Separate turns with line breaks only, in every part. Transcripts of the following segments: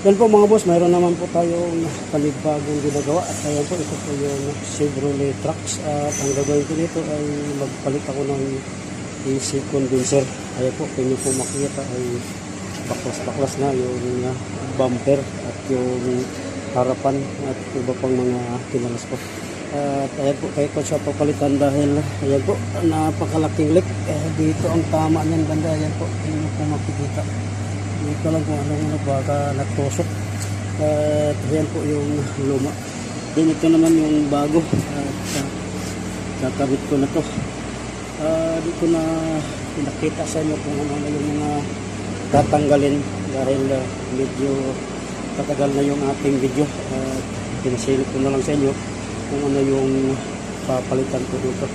Yan po mga boss, mayroon naman po tayong panibagong ginagawa at ayan po ito po yung Chevrolet trucks at ang gagawin ko dito ay magpalit ako ng AC condenser. Ayan po, kung po makita ay baklas-baklas na yung uh, bumper at yung harapan at iba pang mga kinalas ko. At ayan po, kaya ko siya papalitan dahil ayan po, napakalaking leak. Eh, dito ang tama niyan banda, ayan po, kung po makikita. Hindi ko lang kung anong ano, baka natusok. At ayan po yung luma. Then ito naman yung bago. At uh, kakabit ko na to. Ah, di ko na pinakita sa inyo kung ano na yung mga tatanggalin dahil uh, medyo tatagal na yung ating video. At pinasilip ko na lang sa inyo kung ano yung papalitan ko dito.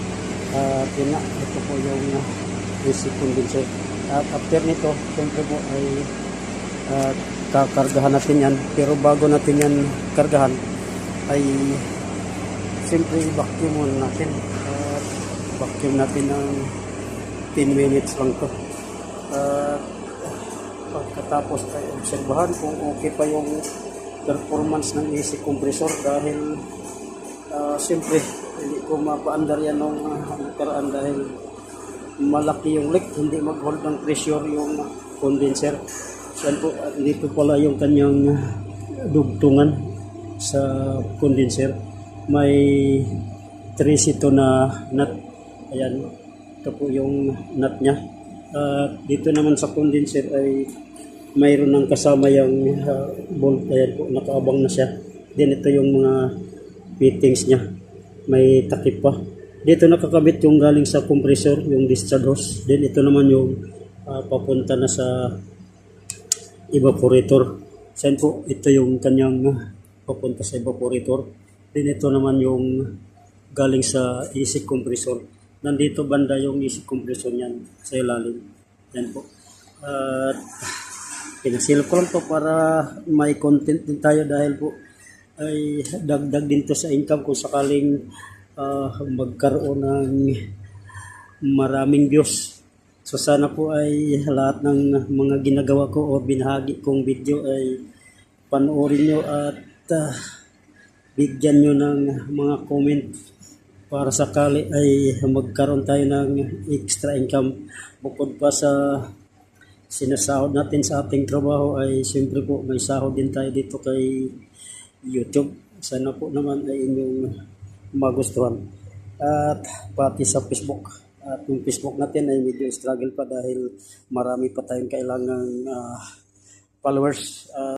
At yun na, ito po yung uh, AC condenser. At after nito, siyempre po ay uh, kakargahan natin yan. Pero bago natin yan kargahan, ay siyempre i-vacuum natin. At vacuum natin ng 10 minutes lang to. At pagkatapos tayo obserbahan kung okay pa yung performance ng AC compressor dahil uh, siyempre hindi ko mapaandar yan nung uh, nakaraan dahil malaki yung leak, hindi mag-hold ng pressure yung condenser. Yan po, at dito pala yung kanyang dugtungan sa condenser. May tresito na nut. Ayan, ito po yung nut niya. At dito naman sa condenser ay mayroon ng kasama yung uh, bolt. Ayan po, nakaabang na siya. Then ito yung mga fittings niya. May takip pa. Dito nakakabit yung galing sa compressor, yung discharge hose. Then ito naman yung ah, papunta na sa evaporator. Saan po? Ito yung kanyang papunta sa evaporator. Then ito naman yung galing sa AC compressor. Nandito banda yung AC compressor niyan sa ilalim. Yan po. At pinasil ko lang to para may content din tayo dahil po ay dagdag din to sa income kung sakaling ah, magkaroon ng maraming views. So sana po ay lahat ng mga ginagawa ko o binahagi kong video ay panoorin nyo at ah, bigyan nyo ng mga comment para sakali ay magkaroon tayo ng extra income bukod pa sa sinasahod natin sa ating trabaho ay siyempre po may sahod din tayo dito kay YouTube. Sana po naman ay inyong magustuhan. At pati sa Facebook. At yung Facebook natin ay medyo struggle pa dahil marami pa tayong kailangang ah, followers. Ah,